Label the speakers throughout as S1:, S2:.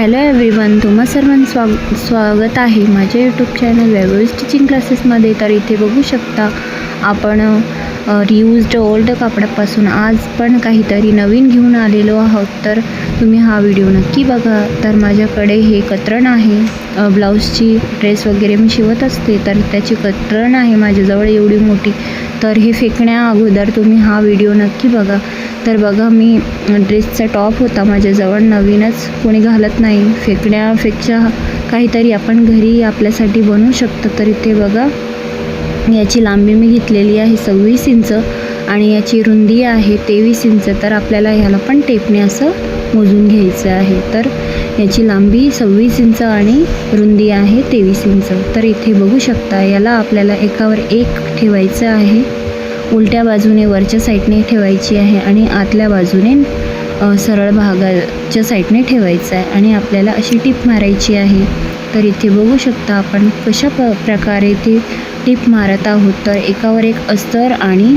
S1: Hello everyone तुम्हा सर्वांचं swag स्वागत आहे माझ्या यूट्यूब चॅनल वेगवेगळी स्टिचिंग क्लासेसमध्ये तर इथे बघू शकता आपण रियूज्ड ओल्ड कापडापासून आज पण काहीतरी नवीन घेऊन आलेलो आहोत. तर तुम्ही हा व्हिडिओ नक्की बघा. तर माझ्याकडे हे कतरण आहे. ब्लाऊजची ड्रेस वगैरे मी शिवत असते तर त्याची कतरण आहे माझ्याजवळ एवढी मोठी. तर हे फेकण्या अगोदर तुम्ही हा व्हिडिओ नक्की बघा. तर बघा मी ड्रेसचा टॉप होता माझ्याजवळ. नवीनच कोणी घालत नाही. फेकण्यापेक्षा काहीतरी आपण घरी आपल्यासाठी बनवू शकतो. तर इथे बघा. याची लांबी मी घेतलेली आहे सव्वीस इंच आणि याची रुंदी आहे तेवीस इंच. तर आपल्याला ह्याला पण टेपने असं मोजून घ्यायचं आहे. तर याची लांबी सव्वीस इंच आणि रुंदी आहे तेवीस इंच. तर इथे बघू शकता याला आपल्याला एकावर एक ठेवायचं आहे. उलट्या बाजूने वरच्या साईडने ठेवायची आहे आणि आतल्या बाजूने सरळ भागाच्या साईडने ठेवायचं आहे आणि आपल्याला अशी टीप मारायची आहे. तर इथे बघू शकता आपण कशा प प्रकारे ती टिप मारत आहोत तर एकावर एक अस्तर आणि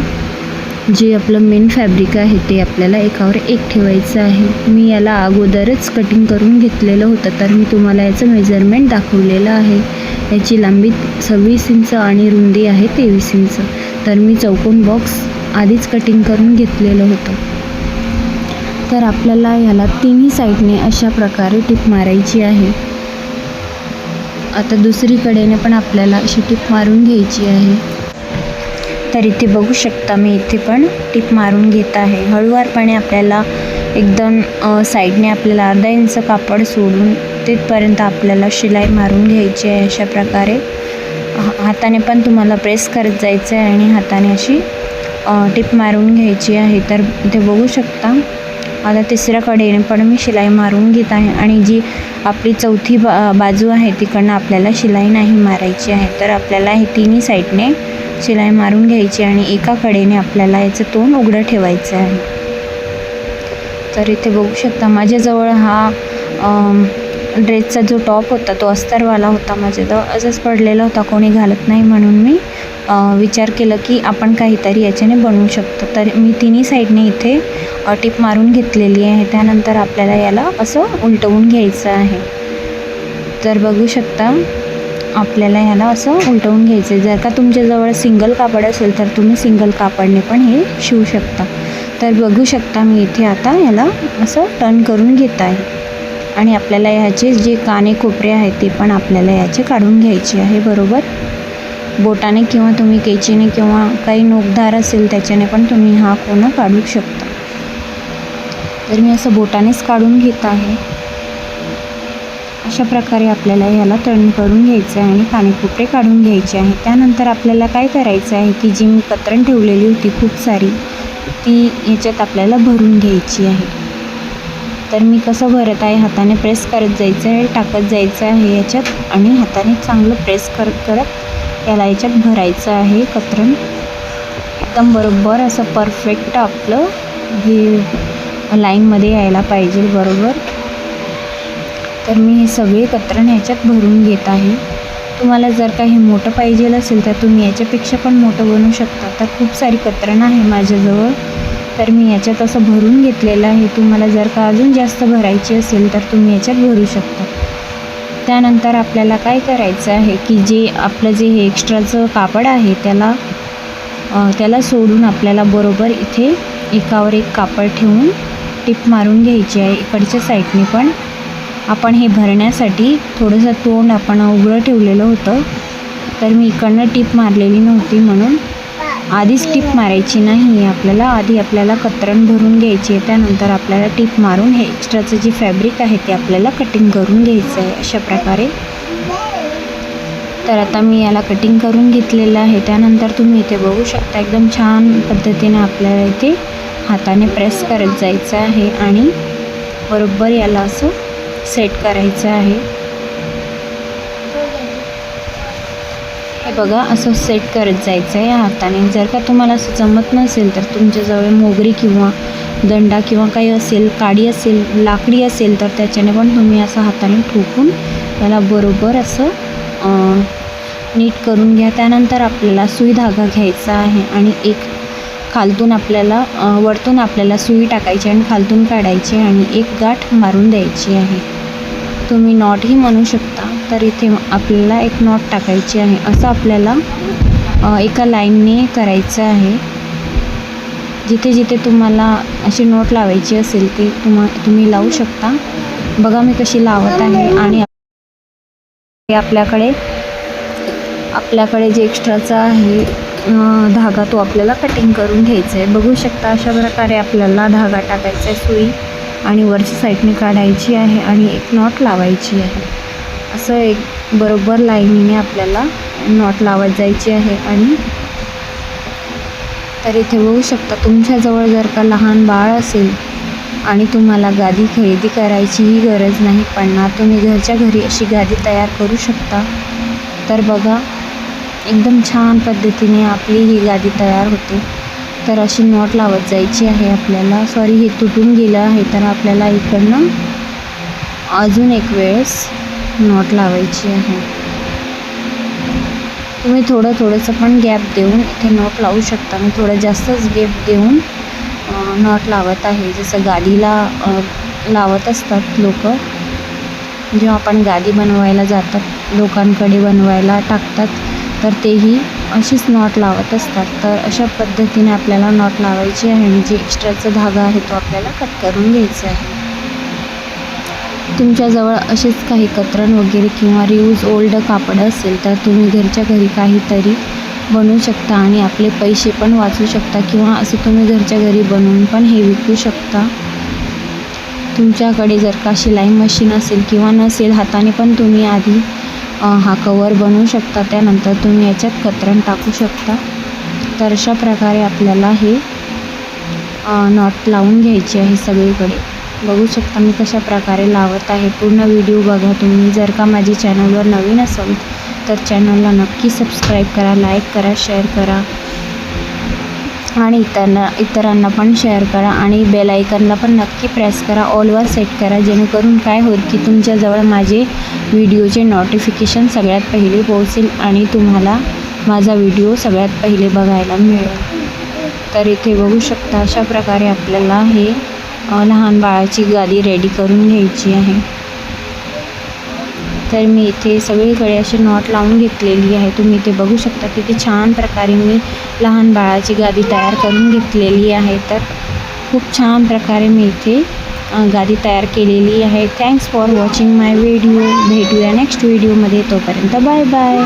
S1: जे आपलं मेन फॅब्रिक आहे ते आपल्याला एकावर एक ठेवायचं आहे. मी याला अगोदरच कटिंग करून घेतलेलं होतं तर मी तुम्हाला याचं मेजरमेंट दाखवलेलं आहे. याची लांबी सव्वीस इंच आणि रुंदी आहे तेवीस इंच. तर मी चौकोन बॉक्स आधीच कटिंग करून घेतलेलं होतं. तर आपल्याला याला तिन्ही साईडने अशा प्रकारे टिप मारायची आहे. आता दुसरीकडेने पण आपल्याला अशी टीप मारून घ्यायची आहे. तर इथे बघू शकता मी इथे पण टीप मारून घेत आहे. हळूवारपणे आपल्याला एकदम साईडने आपल्याला अर्धा इंच कापड सोडून तिथपर्यंत आपल्याला शिलाई मारून घ्यायची आहे अशा प्रकारे. हा- हाताने पण तुम्हाला प्रेस करत जायचं आहे आणि हाताने अशी टिप टीप मारून घ्यायची आहे. तर इथे बघू शकता आता तिसऱ्या कडेने पण मी शिलाई मारून घेत आहे आणि जी आपली चौथी बा बाजू आहे तिकडनं आपल्याला शिलाई नाही मारायची आहे. तर आपल्याला हे तिन्ही साईडने शिलाई मारून घ्यायची आणि एका कडेने आपल्याला याचं तोंड उघडं ठेवायचं आहे. तर इथे बघू शकता माझ्याजवळ हा ड्रेसचा जो टॉप होता तो अस्तरवाला होता. माझ्याजवळ असंच पडलेला होता. कोणी घालत नाही म्हणून मी विचार केलं की आपण काहीतरी याच्याने बनवू शकतो. तर मी तिन्ही साईडने इथे टिप मारून घेतलेली आहे. त्यानंतर आपल्याला याला असं उलटवून घ्यायचं आहे. तर बघू शकता आपल्याला ह्याला असं उलटवून घ्यायचं आहे जर का तुमच्याजवळ सिंगल कापड असेल तर तुम्ही सिंगल कापडने पण हे शिवू शकता. तर बघू शकता मी इथे आता याला असं टर्न करून घेत आहे. आणि आपल्याला ह्याचे जे काने कोपरे आहेत ते पण आपल्याला याचे काढून घ्यायचे आहे बरोबर? बोटाने किंवा तुम्ही कैचीने किंवा काही नोकदार असेल त्याच्याने पण तुम्ही हा कोणं काढू शकता. तर मी असं बोटानेच काढून घेत आहे. अशा प्रकारे आपल्याला ह्याला तळण करून घ्यायचं आहे आणि पाणीपुपरे काढून घ्यायचे आहे. त्यानंतर आपल्याला काय करायचं आहे की जी मी कतरण ठेवलेली होती खूप सारी ती याच्यात आपल्याला भरून घ्यायची आहे. तर मी कसं भरत आहे? हाताने प्रेस करत जायचं आहे टाकत जायचं आहे याच्यात आणि हाताने चांगलं प्रेस करत करत याला याच्यात भरायचं आहे कतरण. एकदम बरोबर असं परफेक्ट आपलं हे लाईनमध्ये यायला पाहिजे बरोबर. तर मी हे सगळे कतरण ह्याच्यात भरून घेत आहे. तुम्हाला जर काही मोठं पाहिजे असेल तर तुम्ही याच्यापेक्षा पण मोठं बनवू शकता. तर खूप सारी कतरण आहे माझ्याजवळ. तर मी याच्यात असं भरून घेतलेलं आहे. तुम्हाला जर का अजून जास्त भरायची असेल तर तुम्ही याच्यात भरू शकता. त्यानंतर आपल्याला काय करायचं आहे की जे आपलं जे हे एक्स्ट्राचं कापड आहे त्याला त्याला सोडून आपल्याला बरोबर इथे एकावर एक कापड ठेवून टीप मारून घ्यायची आहे. इकडच्या साईडने पण आपण हे भरण्यासाठी थोडंसं तोंड आपण उघडं ठेवलेलं होतं. तर मी इकडनं टीप मारलेली नव्हती म्हणून आधीच टीप मारायची नाही. आपल्याला आधी आपल्याला कतरण भरून घ्यायची आहे. त्यानंतर आपल्याला टीप मारून हे एक्स्ट्राचं जे फॅब्रिक आहे ते आपल्याला कटिंग करून घ्यायचं आहे. अशा प्रकारे. तर आता मी याला कटिंग करून घेतलेलं आहे. त्यानंतर तुम्ही इथे बघू शकता एकदम छान पद्धतीने आपल्याला इथे हाताने प्रेस करत जायचं आहे. आणि बरोबर याला असं सेट करायचं आहे. बघा असं सेट करत जायचं आहे हाताने. जर का तुम्हाला असं जमत नसेल तर तुमच्याजवळ मोगरी किंवा दंडा किंवा काही असेल काडी असेल लाकडी असेल तर त्याच्याने पण तुम्ही असं हाताने ठोकून त्याला बरोबर असं नीट करून घ्या. त्यानंतर आपल्याला सुई धागा घ्यायचा आहे आणि एक खालतून आपल्याला वरतून आपल्याला सुई टाकायची आणि खालतून काढायची आणि एक गाठ मारून द्यायची आहे. तुम्ही नॉटही म्हणू शकता. तर इथे आपल्याला एक नॉट टाकायची आहे असं आपल्याला एका लाईनने करायचं आहे. जिथे जिथे तुम्हाला अशी नोट लावायची असेल ते तुम्हा तुम्ही लावू शकता. बघा मी कशी लावत आहे आणि आपल्याकडे आपल्याकडे जे एक्स्ट्राचा आहे धागा तो आपल्याला कटिंग करून घ्यायचा आहे. बघू शकता अशा प्रकारे आपल्याला धागा टाकायचा आहे सुई आणि वरच्या साईडने काढायची आहे आणि एक नॉट लावायची आहे. असं एक बरोबर लाईनीने आपल्याला नॉट लावत जायची आहे आणि तर इथे बघू शकता तुमच्याजवळ जर का लहान बाळ असेल आणि तुम्हाला गादी खरेदी करायचीही गरज नाही पडणार तुम्ही घरच्या घरी अशी गादी तयार करू शकता तर बघा एकदम छान पद्धतीने आपली ही गादी तयार होते. तर अशी नॉट लावत जायची आहे आपल्याला. सॉरी हे तुटून गेलं आहे तर आपल्याला इकडनं अजून एक वेळेस नॉट लावायची आहे. तुम्ही थोडं थोडंसं पण गॅप देऊन इथे नॉट लावू शकता. मी थोडं जास्तच गॅप देऊन नॉट लावत आहे. जसं गाडीला लावत असतात लोक जेव्हा आपण गादी बनवायला जातात लोकांकडे बनवायला टाकतात तर तेही अशीच नॉट लावत असतात. तर अशा पद्धतीने आपल्याला नॉट लावायची आहे. आणि जे एक्स्ट्राचा धागा आहे तो आपल्याला कट करून घ्यायचा आहे. तुमच्याजवळ असेच काही कतरण वगैरे किंवा रियूज ओल्ड कापड असेल तर तुम्ही घरच्या घरी काहीतरी बनवू शकता आणि आपले पैसे पण वाचू शकता किंवा असं तुम्ही घरच्या घरी बनवून पण हे विकू शकता. तुमच्याकडे जर का शिलाई मशीन असेल किंवा नसेल हाताने पण तुम्ही आधी हा कवर बनवू शकता. त्यानंतर तुम्ही याच्यात कतरण टाकू शकता. तर अशा प्रकारे आपल्याला हे नॉट लावून घ्यायचे आहे सगळीकडे. बघू शकता मी कशा प्रकारे लावत आहे. पूर्ण व्हिडिओ बघा तुम्ही. जर का माझी चॅनलवर नवीन असाल तर चॅनलला नक्की सबस्क्राईब करा लाईक करा शेअर करा. आणि इतरांना इतरांना पण शेअर करा आणि बेल आयकनला पण नक्की प्रेस करा. ऑलवर सेट करा. जेणेकरून काय होईल की तुमच्याजवळ माझे व्हिडिओचे नोटिफिकेशन सगळ्यात पहिले पोहोचेल आणि तुम्हाला माझा व्हिडिओ सगळ्यात पहिले बघायला मिळेल. तर इथे बघू शकता अशा प्रकारे आपल्याला हे लहान बाळाची गादी रेडी करून घ्यायची आहे. तर मी इथे सगळीकडे अशी नॉट लावून घेतलेली आहे. शकता किती छान प्रकारे मी लहान बाळाची गादी तयार करून घेतलेली छान प्रकारे मी अ, गादी तयार केलेली आहे. Thanks for watching my video भेटूया नेक्स्ट व्हिडिओमध्ये तोपर्यंत बाय बाय